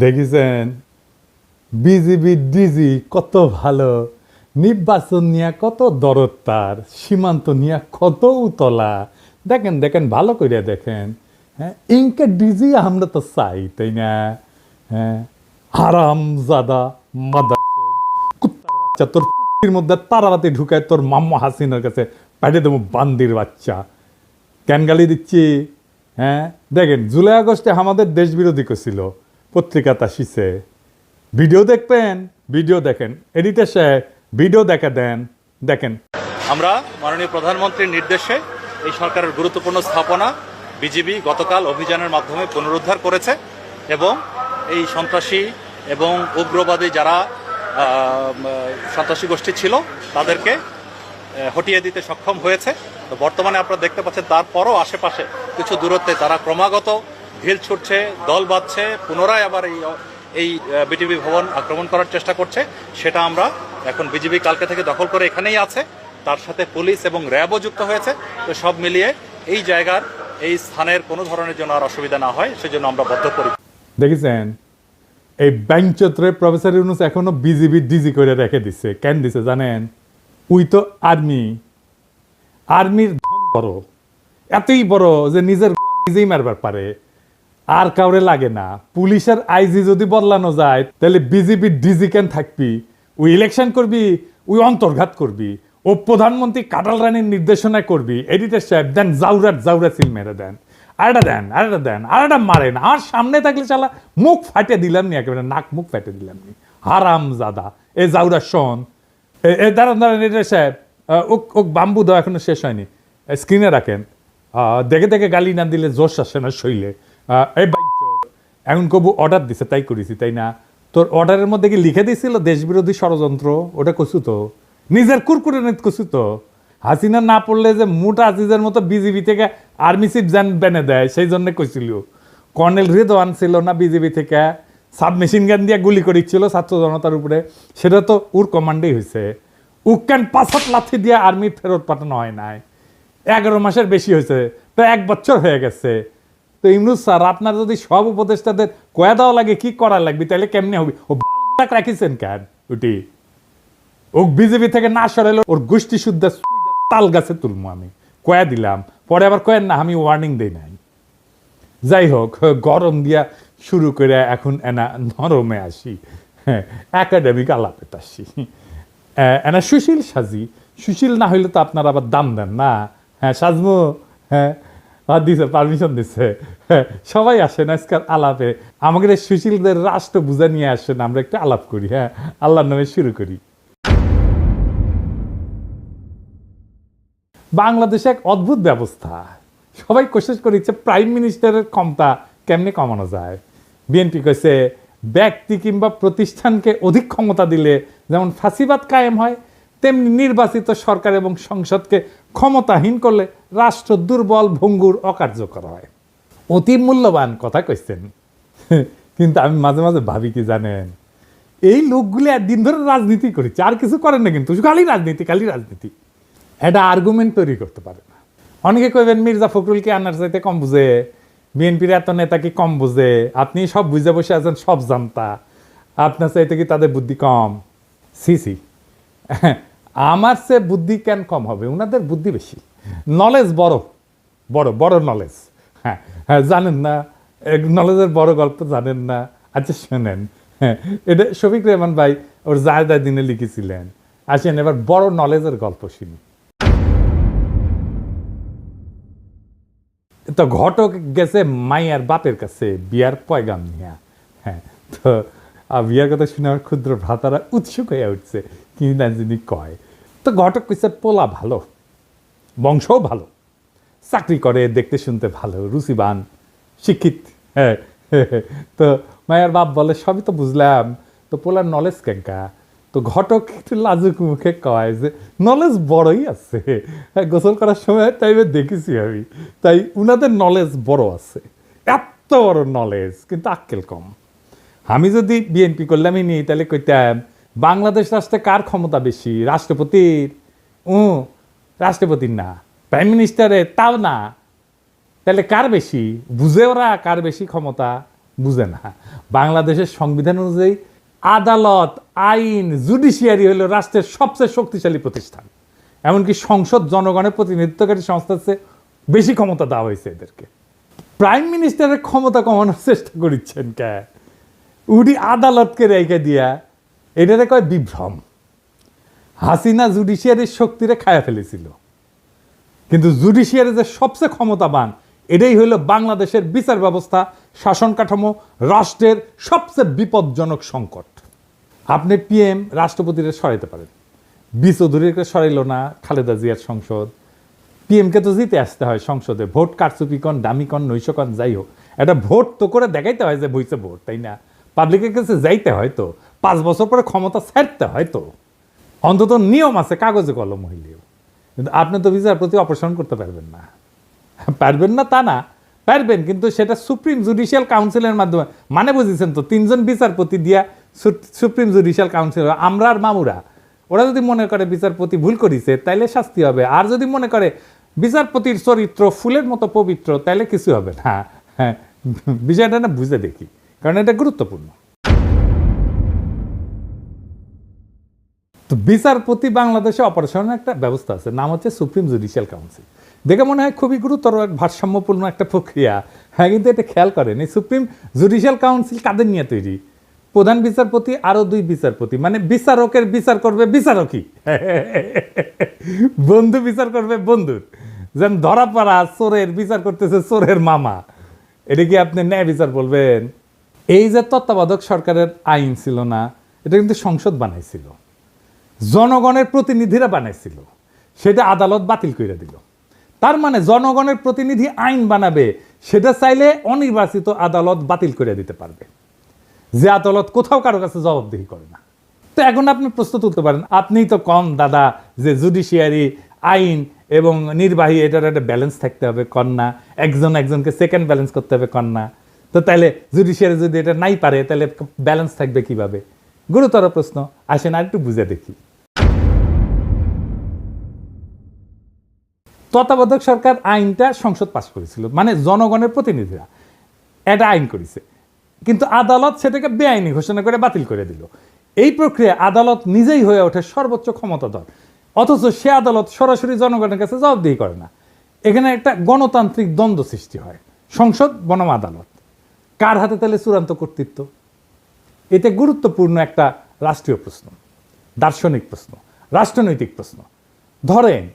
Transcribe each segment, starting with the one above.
দেখেছেন? BGB, DG কত ভালো, নির্বাচন নিয়ে কত দরদ তার, সীমান্ত নিয়ে কত উতলা। দেখেন দেখেন, ভালো করে দেখেন। হ্যাঁ ইনকে ডিজি আমরা তো চাই, তাই না? হ্যাঁ হারাম জাদা মাদা কুত্তার বাচ্চা, তোর পুটির মধ্যে তারারাতে ঢুকায় তোর মাম্মা হাসিনার কাছে পাঠিয়ে দেবো বান্দির বাচ্চা। ক্যান গালি দিচ্ছি? হ্যাঁ দেখেন, জুলাই আগস্টে আমাদের দেশ বিরোধী করছিল। পত্রিকা তাসিছে ভিডিও দেখবেন, ভিডিও দেখেন। এডিটার সাহেব ভিডিও দেখা দেন, দেখেন। আমরা মাননীয় প্রধানমন্ত্রীর নির্দেশে এই সরকারের গুরুত্বপূর্ণ স্থাপনা বিজিবি গতকাল অভিযানের মাধ্যমে পুনরুদ্ধার করেছে এবং এই সন্ত্রাসী এবং উগ্রবাদী যারা সন্ত্রাসী গোষ্ঠী ছিল, তাদেরকে হটিয়ে দিতে সক্ষম হয়েছে। তো বর্তমানে আপনারা দেখতে পাচ্ছেন, তারপরও আশেপাশে কিছু দূরত্বে তারা ক্রমাগত ঢিল ছুটছে, দল বাঁধছে, পুনরায় আবার এই এই বিটিভি ভবন আক্রমণ করার চেষ্টা করছে। সেটা আমরা এখন বিজিবি কালকে থেকে দখল করে এখানেই আছে। তার সাথে পুলিশ এবং র্যাবও যুক্ত হয়েছে। তো সব মিলিয়ে এই জায়গার, এই স্থানের কোনো ধরনের জন্য আর অসুবিধা না হয়, সেজন্য আমরা বদ্ধ করি দেখেছেন? এই ব্যাংক চত্রে প্রফেসর ইউনুস এখনও বিজিবি ডিজি করে রেখে দিছে। কেন দিছে জানেন? উই তো আর্মি। আর্মির বড়। এতই বড় যে নিজের নিজেই মারবার পারে। আর কাউরে লাগে না। পুলিশের আইজি যদি বদলানো যায়, তাহলে বিজেপি ডিজি কেন থাকবি? ওই ইলেকশন করবি, ওই অন্তর্ঘাত করবি। ও প্রধানমন্ত্রী কাটাল রানীর নির্দেশনায় করবি। এডিটার সাহেব, দেন জাউরাট জাউরা সিল মেরে দেন। আরেটা দেন আরেটা দেন আরেটা মারেন। আর সামনে থাকলে চালা মুখ ফাটে দিলাম নি একেবারে, নাক মুখ ফাটে দিলাম নি। হারাম জাদা এ জাউরা শোন। এ- দাঁড়ান দাঁড়ান এডিটার সাহেব ওক ওক বাম্বু দেওয়া এখনও শেষ হয়নি। স্ক্রিনে রাখেন। দেখে দেখে গালি না দিলে জোশ আসে না শৈলে। এই এখন কবু অর্ডার দিছে, তাই করেছি, তাই না? তোর অর্ডারের মধ্যে কি লিখে দিছিল দেশবিরোধী ষড়যন্ত্র? ওটা কছু তো? নিজের কুরকুরে নেত কছু তো? হাসিনা না পড়লে যে মুটা আজিজের মতো বিজিবি থেকে আর্মি চিফ জান বেনে দেয়, সেই জন্য কইছিল। কর্নেল রেদওয়ান ছিল না বিজেপি থেকে। সাবমেশিন গান দিয়ে গুলি করেছিল ছাত্র জনতার উপরে। সেটা তো ওর কমান্ডেই হয়েছে উক্কান পাঁচত লাথি দিয়ে আর্মি ফেরত পাঠানো হয় নাই। এগারো মাসের বেশি হয়েছে তো এক বছর হয়ে গেছে। তো ইমরুজ স্যার, আপনার যদি সব উপদেষ্টাদের কয়া দেওয়া লাগে, কি করা লাগবে? তাহলে কেমনে হবে? ও রাখিছেন কেন ওটি ও বিজেপি থেকে না সরাইলে, ওর গোষ্ঠী শুদ্ধ তাল গাছে তুলবো আমি। কয়া দিলাম, পরে আবার কয়েন না, আমি ওয়ার্নিং দেই নাই। যাই হোক, গরম দিয়া শুরু করে এখন এনা নরমে আসি। হ্যাঁ একাডেমিক আলাপে আসি এনা সুশীল সাজি। সুশীল না হইলে তো আপনারা আবার দাম দেন না। হ্যাঁ সাজমু হ্যাঁ। আর দিছে পারমিশন দিছে। সবাই আসেন আজকাল আলাপে। আমাদের সুশীলদের রাষ্ট্র বুঝা নিয়ে আসেন আমরা একটু আলাপ করি হ্যাঁ? আল্লাহর নামে শুরু করি। বাংলাদেশে এক অদ্ভুত ব্যবস্থা। সবাই কোशिশ করেছে প্রাইম মিনিস্টারের ক্ষমতা কেমনে কমানো যায়? বিএনপি কইছে, ব্যক্তি কিংবা প্রতিষ্ঠানকে অধিক ক্ষমতা দিলে যেমন ফাঁসিবাদ কায়েম হয় তেমনি নির্বাচিত সরকার এবং সংসদকে ক্ষমতাহীন করলে রাষ্ট্র দুর্বল, ভঙ্গুর, অকার্যকর হয়। অতি মূল্যবান কথা কইছেন। কিন্তু আমি মাঝে মাঝে ভাবি কি জানেন, এই লোকগুলি একদিন ধরে রাজনীতি করেছে, আর কিছু করেন না কিন্তু, খালি রাজনীতি খালি রাজনীতি। এটা আর্গুমেন্ট তৈরি করতে পারে না। অনেকে কইবেন, মির্জা ফখরুলকে আনার চাইতে কম বুঝে, বিএনপির এত নেতা কি কম বুঝে? আপনি সব বুঝে বসে আছেন, সব জানতা। আপনার চাইতে কি তাদের বুদ্ধি কম? C C. আমার সে বুদ্ধি কেন কম হবে? ওনাদের বুদ্ধি বেশি। নলেজ বড়। বড় বড় নলেজ হ্যাঁ হ্যাঁ জানেন না। নলেজের বড় গল্প জানেন না। আচ্ছা শোনেন। হ্যাঁ এটা শফিক রেহমান ভাই ওর জায়দা দিনে লিখেছিলেন। আসেন, এবার বড় নলেজের গল্প শুনি। তো ঘটক গেছে মাইয়ার বাপের কাছে, বিয়ার পয়গাম নিয়া। হ্যাঁ তো বিয়ার কথা শুনে আমার ক্ষুদ্র ভ্রাতারা উৎসুক হয়ে উঠছে। কি না যিনি কয়। তো ঘটক কইছে পোলা ভালো বংশও ভালো চাকরি করে দেখতে শুনতে ভালো রুচিবান শিক্ষিত হ্যাঁ তো মায়ের বাপ বলে সবই তো বুঝলাম তো পোলার নলেজ কেঙ্কা? তো ঘটক একটু লাজুক মুখে কয় যে নলেজ বড়ই আছে হ্যাঁ, গোসল করার সময় টাইমে দেখেছি আমি তাই উনাদের নলেজ বড় আছে এত বড় নলেজ কিন্তু আক্কেল কম। আমি যদি বিএনপি করলামই নি তাহলে কইতাম বাংলাদেশ রাষ্ট্রে কার ক্ষমতা বেশি? রাষ্ট্রপতির? ও রাষ্ট্রপতির না। প্রাইম মিনিস্টারের তাও না। তাহলে কার বেশি? বুঝে ওরা কার বেশি ক্ষমতা? বুঝে না। বাংলাদেশের সংবিধান অনুযায়ী আদালত, আইন, জুডিশিয়ারি হলো রাষ্ট্রের সবচেয়ে শক্তিশালী প্রতিষ্ঠান। এমনকি সংসদ জনগণের প্রতিনিধিত্বকারী সংস্থার চেয়ে বেশি ক্ষমতা দেওয়া হয়েছে এদেরকে। প্রাইম মিনিস্টারের ক্ষমতা কমানোর চেষ্টা করিচ্ছেন কে? উডি আদালতকে রেখে দিয়া এটারে কয় বিভ্রম। হাসিনা জুডিশিয়ারির শক্তিরে খায়া ফেলেছিল। কিন্তু জুডিশিয়ারি যে সবচেয়ে ক্ষমতাবান, এটাই হলো বাংলাদেশের বিচার ব্যবস্থা, শাসন কাঠামো, রাষ্ট্রের সবচেয়ে বিপজ্জনক সংকট। আপনি পিএম রাষ্ট্রপতিরে সরাইতে পারেন। বি চৌধুরীকে সরাইল না খালেদা জিয়ার সংসদ। পিএমকে তো জিতে আসতে হয় সংসদে। ভোট কারচুপি কন, দামি কন, নৈশ যাই হোক। একটা ভোট তো করে দেখাইতে হয় যে বইছে ভোট, তাই না? পাবলিকের কাছে যাইতে হয় তো। পাঁচ বছর পরে ক্ষমতা ছাড়তে হয় তো। অন্তত নিয়ম আছে, কাগজে কলম হইলেও। কিন্তু আপনি তো বিচারপতি অপসারণ করতে পারবেন না। পারবেন না তা না, পারবেন, কিন্তু সেটা সুপ্রিম জুডিশিয়াল কাউন্সিলের মাধ্যমে। মানে বুঝেছেন তো, তিনজন বিচারপতি দিয়া সুপ্রিম জুডিশিয়াল কাউন্সিল, আমরা আর মামুরা। ওরা যদি মনে করে বিচারপতি ভুল করিছে, তাইলে শাস্তি হবে। আর যদি মনে করে বিচারপতির চরিত্র ফুলের মতো পবিত্র, তাইলে কিছু হবে না। হ্যাঁ বিষয়টা না বুঝে দেখি, কারণ এটা গুরুত্বপূর্ণ। তো বিচারপতি বাংলাদেশে অপারেশনের একটা ব্যবস্থা আছে, নাম হচ্ছে সুপ্রিম জুডিশিয়াল কাউন্সিল। দেখে মনে হয় খুবই গুরুতর এক ভারসাম্যপূর্ণ একটা প্রক্রিয়া। হ্যাঁ কিন্তু এটা খেয়াল করেন, এই সুপ্রিম জুডিশিয়াল কাউন্সিল কাদের নিয়ে তৈরি? প্রধান বিচারপতি, আরও দুই বিচারপতি মানে বিচারকের বিচার করবে বিচারকই। বন্ধু বিচার করবে বন্ধুর। যেন ধরা পড়া চোরের বিচার করতেছে চোরের মামা। এটা কি আপনি ন্যায় বিচার বলবেন? এই যে তত্ত্বাবধায়ক সরকারের আইন ছিল না, এটা কিন্তু সংসদ বানাইছিল। জনগণের প্রতিনিধিরা বানাইছিল। সেটা আদালত বাতিল করে দিল। তার মানে জনগণের প্রতিনিধি আইন বানাবে, সেটা চাইলে অনির্বাচিত আদালত বাতিল করে দিতে পারবে। যে আদালত কোথাও কারও কাছে জবাবদিহি করে না। তো এখন আপনি প্রশ্ন তুলতে পারেন, আপনিই তো কম দাদা যে জুডিশিয়ারি আইন এবং নির্বাহী এটার একটা ব্যালেন্স থাকতে হবে কন্যা একজন একজনকে সেকেন্ড ব্যালেন্স করতে হবে কন্যা তো তাহলে জুডিশিয়ারি যদি এটা নাই পারে তাহলে ব্যালেন্স থাকবে কীভাবে? গুরুতর প্রশ্ন, আসেন আর একটু বুঝে দেখি। তত্ত্বাবধায়ক সরকার আইনটা সংসদ পাশ করেছিল মানে জনগণের প্রতিনিধিরা। এটা আইন করেছে। কিন্তু আদালত সেটাকে বেআইনি ঘোষণা করে বাতিল করে দিল। এই প্রক্রিয়া আদালত নিজেই হয়ে ওঠে সর্বোচ্চ ক্ষমতাধর। অথচ সে আদালত সরাসরি জনগণের কাছে জবাবদিহি করে না। এখানে একটা গণতান্ত্রিক দ্বন্দ্ব সৃষ্টি হয়। সংসদ বনাম আদালত। কার হাতে তাহলে চূড়ান্ত কর্তৃত্ব? এতে গুরুত্বপূর্ণ একটা রাষ্ট্রীয় প্রশ্ন, দার্শনিক প্রশ্ন, রাষ্ট্রনৈতিক প্রশ্ন। ধরেন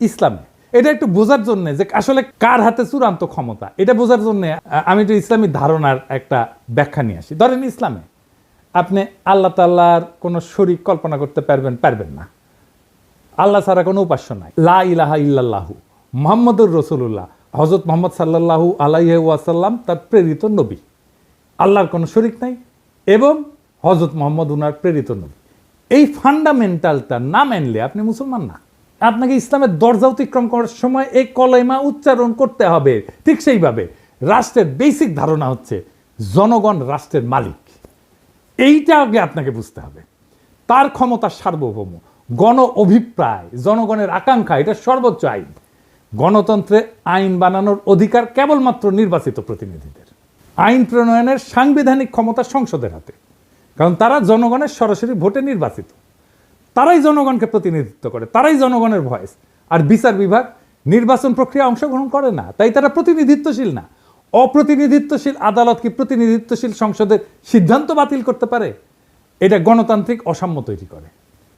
ইসলামে এটা একটু বোঝার জন্য যে আসলে কার হাতে চূড়ান্ত ক্ষমতা? এটা বোঝার জন্য আমি একটু ইসলামী ধারণার একটা ব্যাখ্যা নিয়ে আসি। ধরেন ইসলামে আপনি আল্লাহ তাল্লাহর কোনো শরীর কল্পনা করতে পারবেন পারবেন না। আল্লাহ ছাড়া কোনো উপাস্য নাই। লা ইলাহা ইল্লাল্লাহু মোহাম্মদুর রসুল্লাহ হজরত মোহাম্মদ সাল্লাল্লাহু আলাইহি ওয়াসাল্লাম তার প্রেরিত নবী। আল্লাহর কোনো শরিক নাই এবং হজরত মোহাম্মদ উনার প্রেরিত নবী। এই ফান্ডামেন্টালটা না মানলে আপনি মুসলমান না। আপনাকে ইসলামের দরজা অতিক্রম করার সময় এই কলেমা উচ্চারণ করতে হবে। ঠিক সেইভাবে রাষ্ট্রের বেসিক ধারণা হচ্ছে জনগণ রাষ্ট্রের মালিক। এইটা আগে আপনাকে বুঝতে হবে। তার ক্ষমতা সার্বভৌম, গণ অভিপ্রায়, জনগণের আকাঙ্ক্ষা, এটা সর্বোচ্চ আইন। গণতন্ত্রে আইন বানানোর অধিকার কেবলমাত্র নির্বাচিত প্রতিনিধিদের। আইন প্রণয়নের সাংবিধানিক ক্ষমতা সংসদের হাতে। কারণ তারা জনগণের সরাসরি ভোটে নির্বাচিত। তারাই জনগণকে প্রতিনিধিত্ব করে, তারাই জনগণের ভয়েস আর বিচার বিভাগ নির্বাচন প্রক্রিয়া অংশগ্রহণ করে না, তাই তারা প্রতিনিধিত্বশীল না। অপ্রতিনিধিত্বশীল আদালত কি প্রতিনিধিত্বশীল সংসদের সিদ্ধান্ত বাতিল করতে পারে? এটা গণতান্ত্রিক অসাম্য তৈরি করে।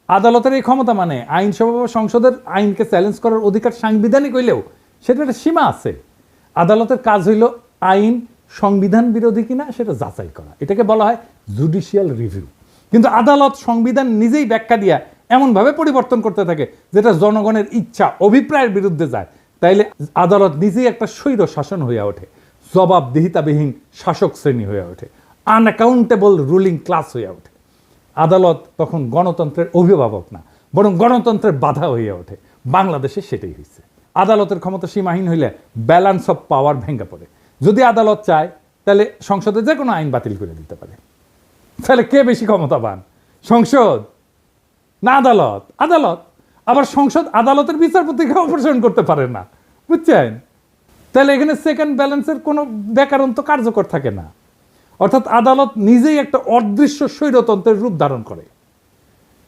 আদালতের এই ক্ষমতা মানে আইনসভা বা সংসদের আইনকে চ্যালেঞ্জ করার অধিকার সাংবিধানিক হইলেও সেটা একটা সীমা আছে। আদালতের কাজ হইল আইন সংবিধান বিরোধী কিনা সেটা যাচাই করা। এটাকে বলা হয় জুডিশিয়াল রিভিউ কিন্তু আদালত সংবিধান নিজেই ব্যাখ্যা দিয়া এমনভাবে পরিবর্তন করতে থাকে যেটা জনগণের ইচ্ছা, অভিপ্রায়ের বিরুদ্ধে যায়। তাইলে আদালত নিজেই একটা স্বৈর শাসন হইয়া ওঠে। জবাবদিহিতাবিহীন শাসক শ্রেণি হয়ে ওঠে। আনঅ্যাকাউন্টেবল রুলিং ক্লাস হইয়া ওঠে। আদালত তখন গণতন্ত্রের অভিভাবক না, বরং গণতন্ত্রের বাধা হইয়া ওঠে। বাংলাদেশে সেটাই হয়েছে আদালতের ক্ষমতা সীমাহীন হইলে ব্যালেন্স অফ পাওয়ার ভেঙে পড়ে। যদি আদালত চায় তাহলে সংসদে যে কোনো আইন বাতিল করে দিতে পারে। তাহলে কে বেশি ক্ষমতাবান? সংসদ? না আদালত? আদালত? আবার সংসদ আদালতের বিচারপতিকে অপসারণ করতে পারে না, বুঝছেন? তাহলে এখানে সেকেন্ড ব্যালেন্সের কোনো ব্যাকরণ তো কার্যকর থাকে না। অর্থাৎ আদালত নিজেই একটা অদৃশ্য স্বৈরতন্ত্রের রূপ ধারণ করে।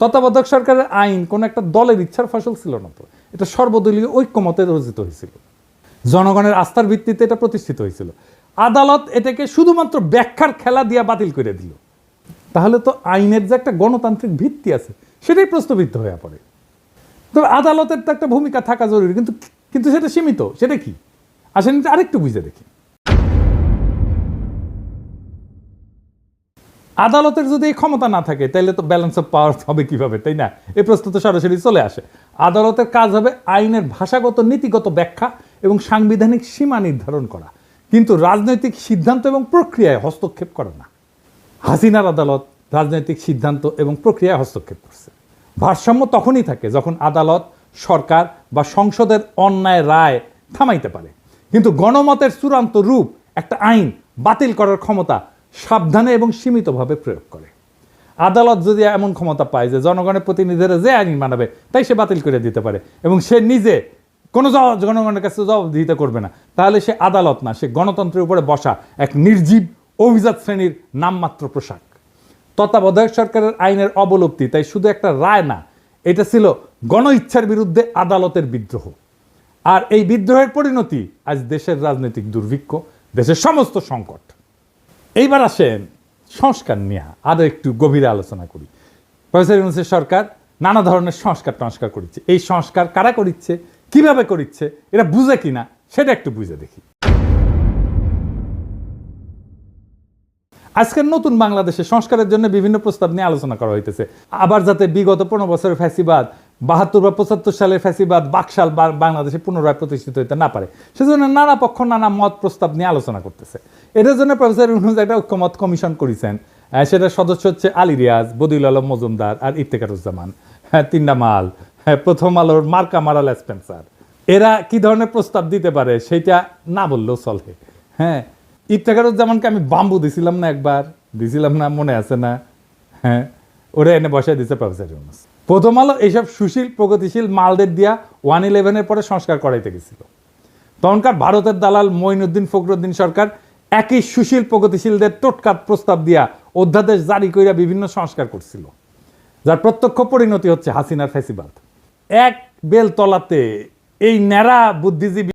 তত্ত্বাবধায়ক সরকারের আইন কোনো একটা দলের ইচ্ছার ফসল ছিল না তো। এটা সর্বদলীয় ঐক্যমতে রচিত হয়েছিল। জনগণের আস্থার ভিত্তিতে এটা প্রতিষ্ঠিত হয়েছিল। আদালত এটাকে শুধুমাত্র ব্যাখ্যার খেলা দিয়ে বাতিল করে দিল। তাহলে তো আইনের যে একটা গণতান্ত্রিক ভিত্তি আছে, সেটাই প্রশ্নবিদ্ধ হয়ে পড়ে। তবে আদালতের তো একটা ভূমিকা থাকা জরুরি, কিন্তু কিন্তু সেটা সীমিত, সেটা কি? আসেন আরেকটু বুঝে দেখি। আদালতের যদি এই ক্ষমতা না থাকে তাহলে তো ব্যালেন্স অফ পাওয়ার হবে কীভাবে, তাই না? এই প্রশ্ন তো সরাসরি চলে আসে। আদালতের কাজ হবে আইনের ভাষাগত, নীতিগত ব্যাখ্যা এবং সাংবিধানিক সীমা নির্ধারণ করা। কিন্তু রাজনৈতিক সিদ্ধান্ত এবং প্রক্রিয়ায় হস্তক্ষেপ করে না। হাসিনার আদালত রাজনৈতিক সিদ্ধান্ত এবং প্রক্রিয়ায় হস্তক্ষেপ করছে। ভারসাম্য তখনই থাকে যখন আদালত, সরকার বা সংসদের অন্যায় রায় থামাইতে পারে। কিন্তু গণমতের চূড়ান্ত রূপ একটা আইন বাতিল করার ক্ষমতা সাবধানে এবং সীমিতভাবে প্রয়োগ করে। আদালত যদি এমন ক্ষমতা পায় যে জনগণের প্রতিনিধিরা যে আইন মানাবে তাই সে বাতিল করে দিতে পারে এবং সে নিজে কোনো জনগণের কাছে জবাবদিহিতা করবে না, তাহলে সে আদালত না, সে গণতন্ত্রের উপরে বসা এক নির্জীব অভিজাত শ্রেণির নামমাত্র পোশাক। তত্ত্বাবধায়ক সরকারের আইনের অবলুপ্তি, তাই শুধু একটা রায় না, এটা ছিল গণ ইচ্ছার বিরুদ্ধে আদালতের বিদ্রোহ। আর এই বিদ্রোহের পরিণতি আজ দেশের রাজনৈতিক দুর্ভিক্ষ, দেশের সমস্ত সংকট। এইবার আসেন সংস্কার নিয়ে আরও একটু গভীরে আলোচনা করি। প্রফেসর ইউনুসের সরকার নানা ধরনের সংস্কার টংস্কার করিচ্ছে এই সংস্কার কারা করিচ্ছে, কীভাবে করিচ্ছে, এটা বুঝে কিনা, সেটা একটু বুঝে দেখি। আজকের নতুন বাংলাদেশে সংস্কারের জন্য বিভিন্ন প্রস্তাব নিয়ে আলোচনা করা হইতেছে। আবার যাতে বিগত পনেরো বছরের ফ্যাসিবাদ, বাহাত্তর বা পঁচাত্তর সালের ফ্যাসিবাদ, বাকশাল বাংলাদেশে পুনরায় প্রতিষ্ঠিত হইতে না পারে। সেজন্য নানা পক্ষ, নানা মত প্রস্তাব নিয়ে আলোচনা করতেছে। এটার জন্য প্রফেসর ইউনুস একটা ঐক্যমত কমিশন করেছেন। সেটার সদস্য হচ্ছে আলী রিয়াজ, বদিউল আলম মজুমদার আর ইফতেকারুজ্জামান। হ্যাঁ তিনটা মাল হ্যাঁ প্রথম আলোর মার্কা মারাল স্পেন্সার। এরা কি ধরনের প্রস্তাব দিতে পারে সেটা না বললেও চলে। হ্যাঁ ইফতেখারুজ্জামানকে আমি বাম্বু দিছিলাম না একবার, দিছিলাম না, মনে আছে না। হ্যাঁ ওরা এনে বসায় দিছে প্রফেসর ইউনুস। প্রথম আলো এইসব সুশীল, প্রগতিশীল মালদের দিয়া ওয়ান ইলেভেনের পরে সংস্কার করাইতে গেছিল। তখনকার ভারতের দালাল মঈনুদ্দিন ফখরুদ্দিন সরকার একই সুশীল, প্রগতিশীলদের টোটকাত প্রস্তাব দিয়া অধ্যাদেশ জারি কইরা বিভিন্ন সংস্কার করছিল, যার প্রত্যক্ষ পরিণতি হচ্ছে হাসিনার ফ্যাসিবাদ। এক বেল তলাতে এই ন্যাড়া বুদ্ধিজীবী